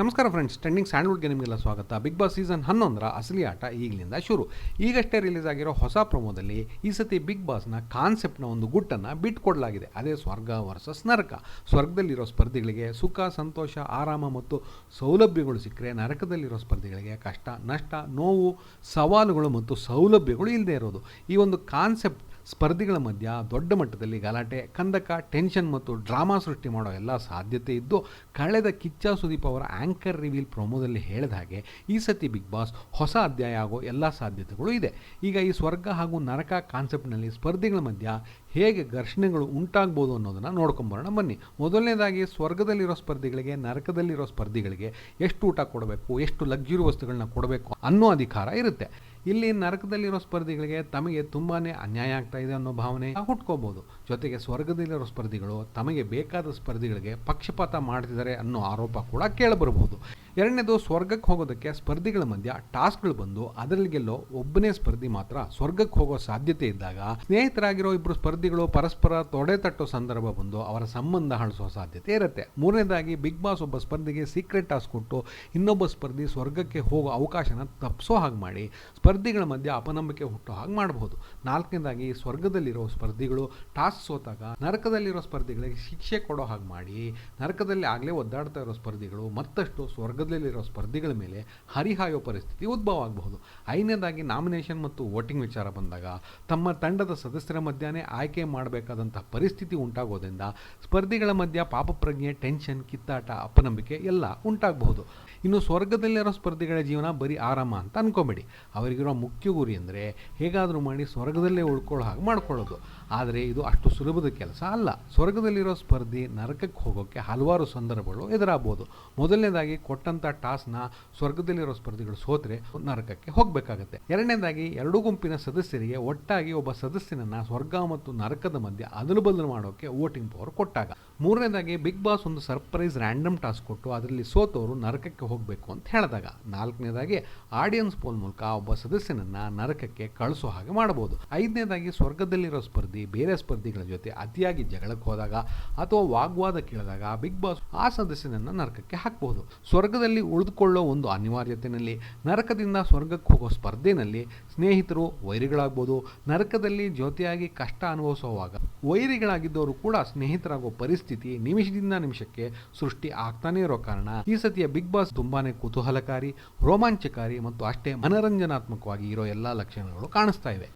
ನಮಸ್ಕಾರ friends trending ಸ್ಯಾಂಡ್ವುಡ್ಗೆ ನಿಮಗೆಲ್ಲ ಸ್ವಾಗತ. ಬಿಗ್ ಬಾಸ್ ಸೀಸನ್ ಹನ್ನೊಂದರ ಅಸಲಿ ಆಟ ಈಗಲಿಂದ ಶುರು. ಈಗಷ್ಟೇ ರಿಲೀಸ್ ಆಗಿರೋ ಹೊಸ ಪ್ರೊಮೋದಲ್ಲಿ ಈ ಸತಿ ಬಿಗ್ ಬಾಸ್ನ ಕಾನ್ಸೆಪ್ಟ್ನ ಒಂದು ಗುಟ್ಟನ್ನು ಬಿಟ್ಕೊಡಲಾಗಿದೆ ಅದೇ ಸ್ವರ್ಗ ವರ್ಸಸ್ ನರಕ. ಸ್ವರ್ಗದಲ್ಲಿರೋ ಸ್ಪರ್ಧಿಗಳಿಗೆ ಸುಖ, ಸಂತೋಷ, ಆರಾಮ ಮತ್ತು ಸೌಲಭ್ಯಗಳು ಸಿಕ್ಕರೆ ನರಕದಲ್ಲಿರೋ ಸ್ಪರ್ಧಿಗಳಿಗೆ ಕಷ್ಟ, ನಷ್ಟ, ನೋವು, ಸವಾಲುಗಳು ಮತ್ತು ಸೌಲಭ್ಯಗಳು ಇಲ್ಲದೆ ಇರೋದು. ಈ ಒಂದು ಕಾನ್ಸೆಪ್ಟ್ ಸ್ಪರ್ಧಿಗಳ ಮಧ್ಯ ದೊಡ್ಡ ಮಟ್ಟದಲ್ಲಿ ಗಲಾಟೆ, ಕಂದಕ, ಟೆನ್ಷನ್ ಮತ್ತು ಡ್ರಾಮಾ ಸೃಷ್ಟಿ ಮಾಡೋ ಎಲ್ಲ ಸಾಧ್ಯತೆ ಇದ್ದು, ಕಳೆದ ಕಿಚ್ಚ ಸುದೀಪ್ ಅವರ ಆ್ಯಂಕರ್ ರಿವೀಲ್ ಪ್ರೊಮೋದಲ್ಲಿ ಹೇಳಿದ ಹಾಗೆ, ಈ ಸತಿ ಬಿಗ್ ಬಾಸ್ ಹೊಸ ಅಧ್ಯಾಯ ಆಗೋ ಎಲ್ಲ ಸಾಧ್ಯತೆಗಳು ಇದೆ. ಈಗ ಈ ಸ್ವರ್ಗ ಹಾಗೂ ನರಕ ಕಾನ್ಸೆಪ್ಟ್ನಲ್ಲಿ ಸ್ಪರ್ಧಿಗಳ ಮಧ್ಯ ಹೇಗೆ ಘರ್ಷಣೆಗಳು ಉಂಟಾಗ್ಬೋದು ಅನ್ನೋದನ್ನು ನೋಡ್ಕೊಂಬರೋಣ ಬನ್ನಿ. ಮೊದಲನೇದಾಗಿ, ಸ್ವರ್ಗದಲ್ಲಿರೋ ಸ್ಪರ್ಧಿಗಳಿಗೆ, ನರಕದಲ್ಲಿರೋ ಸ್ಪರ್ಧಿಗಳಿಗೆ ಎಷ್ಟು ಊಟ ಕೊಡಬೇಕು, ಎಷ್ಟು ಲಕ್ಸುರಿ ವಸ್ತುಗಳನ್ನ ಕೊಡಬೇಕು ಅನ್ನೋ ಅಧಿಕಾರ ಇರುತ್ತೆ. ಇಲ್ಲಿ ನರಕದಲ್ಲಿರೋ ಸ್ಪರ್ಧಿಗಳಿಗೆ ತಮಗೆ ತುಂಬಾ ಅನ್ಯಾಯ ಆಗ್ತಾ ಇದೆ ಅನ್ನೋ ಭಾವನೆ ಹುಟ್ಕೋಬಹುದು ಜೊತೆಗೆ ಸ್ವರ್ಗದಲ್ಲಿರೋ ಸ್ಪರ್ಧಿಗಳು ತಮಗೆ ಬೇಕಾದ ಸ್ಪರ್ಧಿಗಳಿಗೆ ಪಕ್ಷಪಾತ ಮಾಡ್ತಿದ್ದಾರೆ ಅನ್ನೋ ಆರೋಪ ಕೂಡ ಕೇಳಬರಬಹುದು ಎರಡನೇದು ಸ್ವರ್ಗಕ್ಕೆ ಹೋಗೋದಕ್ಕೆ ಸ್ಪರ್ಧಿಗಳ ಮಧ್ಯ ಟಾಸ್ಕ್ಗಳು ಬಂದು ಅದರಲ್ಲಿ ಗೆಲ್ಲೋ ಒಬ್ಬನೇ ಸ್ಪರ್ಧಿ ಮಾತ್ರ ಸ್ವರ್ಗಕ್ಕೆ ಹೋಗೋ ಸಾಧ್ಯತೆ ಇದ್ದಾಗ ಸ್ನೇಹಿತರಾಗಿರೋ ಇಬ್ಬರು ಸ್ಪರ್ಧಿಗಳು ಪರಸ್ಪರ ತೊಡೆ ತಟ್ಟೋ ಸಂದರ್ಭ ಬಂದು ಅವರ ಸಂಬಂಧ ಹಳಿಸೋ ಸಾಧ್ಯತೆ ಇರುತ್ತೆ. ಮೂರನೇದಾಗಿ ಬಿಗ್ ಬಾಸ್ ಒಬ್ಬ ಸ್ಪರ್ಧಿಗೆ ಸೀಕ್ರೆಟ್ ಟಾಸ್ಕ್ ಕೊಟ್ಟು ಇನ್ನೊಬ್ಬ ಸ್ಪರ್ಧಿ ಸ್ವರ್ಗಕ್ಕೆ ಹೋಗೋ ಅವಕಾಶನ ತಪ್ಪಿಸೋ ಹಾಗೆ ಮಾಡಿ ಸ್ಪರ್ಧಿಗಳ ಮಧ್ಯೆ ಅಪನಂಬಿಕೆ ಹುಟ್ಟೋ ಹಾಗೆ ಮಾಡಬಹುದು ನಾಲ್ಕನೇದಾಗಿ ಸ್ವರ್ಗದಲ್ಲಿರೋ ಸ್ಪರ್ಧಿಗಳು ಟಾಸ್ಕ್ ಸೋತಾಗ ನರಕದಲ್ಲಿರೋ ಸ್ಪರ್ಧಿಗಳಿಗೆ ಶಿಕ್ಷೆ ಕೊಡೋ ಹಾಗೆ ಮಾಡಿ ನರಕದಲ್ಲಿ ಆಗಲೇ ಒದ್ದಾಡ್ತಾ ಇರೋ ಸ್ಪರ್ಧಿಗಳು ಮತ್ತಷ್ಟು ಸ್ವರ್ಗದಲ್ಲಿರೋ ಸ್ಪರ್ಧಿಗಳ ಮೇಲೆ ಹರಿಹಾಯೋ ಪರಿಸ್ಥಿತಿ ಉದ್ಭವ ಆಗಬಹುದು. ಐದನೇದಾಗಿ ನಾಮಿನೇಷನ್ ಮತ್ತು ವೋಟಿಂಗ್ ವಿಚಾರ ಬಂದಾಗ ತಮ್ಮ ತಂಡದ ಸದಸ್ಯರ ಮಧ್ಯನೇ ಆಯ್ಕೆ ಮಾಡಬೇಕಾದಂಥ ಪರಿಸ್ಥಿತಿ ಉಂಟಾಗೋದ್ರಿಂದ ಸ್ಪರ್ಧಿಗಳ ಮಧ್ಯ ಪಾಪಪ್ರಜ್ಞೆ ಟೆನ್ಷನ್ ಕಿತ್ತಾಟ, ಅಪನಂಬಿಕೆ ಎಲ್ಲ ಉಂಟಾಗಬಹುದು. ಇನ್ನು ಸ್ವರ್ಗದಲ್ಲಿರೋ ಸ್ಪರ್ಧಿಗಳ ಜೀವನ ಬರೀ ಆರಾಮ ಅಂತ ಅನ್ಕೋಬೇಡಿ. ಅವರಿಗಿರೋ ಮುಖ್ಯ ಗುರಿ ಅಂದರೆ ಹೇಗಾದರೂ ಮಾಡಿ ಸ್ವರ್ಗದಲ್ಲೇ ಉಳ್ಕೊಳ್ಳೋ ಹಾಗೆ ಮಾಡ್ಕೊಳ್ಳೋದು. ಆದರೆ ಇದು ಅಷ್ಟು ಸುಲಭದ ಕೆಲಸ ಅಲ್ಲ. ಸ್ವರ್ಗದಲ್ಲಿರೋ ಸ್ಪರ್ಧಿ ನರಕಕ್ಕೆ ಹೋಗೋಕ್ಕೆ ಹಲವಾರು ಸಂದರ್ಭಗಳು ಎದುರಾಗ್ಬೋದು. ಮೊದಲನೇದಾಗಿ ಕೊಟ್ಟಂಥ ಟಾಸ್ನ ಸ್ವರ್ಗದಲ್ಲಿರೋ ಸ್ಪರ್ಧಿಗಳು ಸೋತ್ರೆ ನರಕಕ್ಕೆ ಹೋಗಬೇಕಾಗತ್ತೆ. ಎರಡನೇದಾಗಿ ಎರಡೂ ಗುಂಪಿನ ಸದಸ್ಯರಿಗೆ ಒಟ್ಟಾಗಿ ಒಬ್ಬ ಸದಸ್ಯನನ್ನ ಸ್ವರ್ಗ ಮತ್ತು ನರಕದ ಮಧ್ಯೆ ಅದಲು ಬದಲು ಮಾಡೋಕೆ ವೋಟಿಂಗ್ ಪವರ್ ಕೊಟ್ಟಾಗ. ಮೂರನೇದಾಗಿ ಬಿಗ್ ಬಾಸ್ ಒಂದು ಸರ್ಪ್ರೈಸ್ ರ್ಯಾಂಡಮ್ ಟಾಸ್ಕ್ ಕೊಟ್ಟು ಅದರಲ್ಲಿ ಸೋತವರು ನರಕಕ್ಕೆ ಹೋಗಬೇಕು ಅಂತ ಹೇಳಿದಾಗ, ನಾಲ್ಕನೇದಾಗಿ ಆಡಿಯನ್ಸ್ ಪೋಲ್ ಮೂಲಕ ಒಬ್ಬ ಸದಸ್ಯನನ್ನು ನರಕಕ್ಕೆ ಕಳಿಸೋ ಹಾಗೆ ಮಾಡಬಹುದು. ಐದನೇದಾಗಿ ಸ್ವರ್ಗದಲ್ಲಿರೋ ಸ್ಪರ್ಧಿ, ಬೇರೆ ಸ್ಪರ್ಧಿಗಳ ಜೊತೆ ಅತಿಯಾಗಿ ಜಗಳಕ್ಕೆ ಹೋದಾಗ ಅಥವಾ ವಾಗ್ವಾದ ಕೇಳಿದಾಗ ಬಿಗ್ ಬಾಸ್ ಆ ಸದಸ್ಯನನ್ನು ನರಕಕ್ಕೆ ಹಾಕಬಹುದು. ಸ್ವರ್ಗದಲ್ಲಿ ಉಳಿದುಕೊಳ್ಳೋ ಒಂದು ಅನಿವಾರ್ಯತೆಯಲ್ಲಿ ನರಕದಿಂದ ಸ್ವರ್ಗಕ್ಕೆ ಹೋಗೋ ಸ್ಪರ್ಧೆನಲ್ಲಿ ಸ್ನೇಹಿತರು, ವೈರಿಗಳಾಗ್ಬೋದು, ನರಕದಲ್ಲಿ ಜೊತೆಯಾಗಿ ಕಷ್ಟ ಅನುಭವಿಸುವಾಗ ವೈರಿಗಳಾಗಿದ್ದವರು ಕೂಡ ಸ್ನೇಹಿತರಾಗೋ ಪರಿಸ್ಥಿತಿ ನಿಮಿಷದಿಂದ ನಿಮಿಷಕ್ಕೆ ಸೃಷ್ಟಿ ಆಗ್ತಾನೆ ಇರೋ ಕಾರಣ ಈ ಸತಿಯ ಬಿಗ್ ಬಾಸ್ ತುಂಬಾನೇ ಕುತೂಹಲಕಾರಿ, ರೋಮಾಂಚಕಾರಿ ಮತ್ತು ಅಷ್ಟೇ ಮನರಂಜನಾತ್ಮಕವಾಗಿ ಇರೋ ಎಲ್ಲ ಲಕ್ಷಣಗಳು ಕಾಣಿಸ್ತಾ ಇವೆ.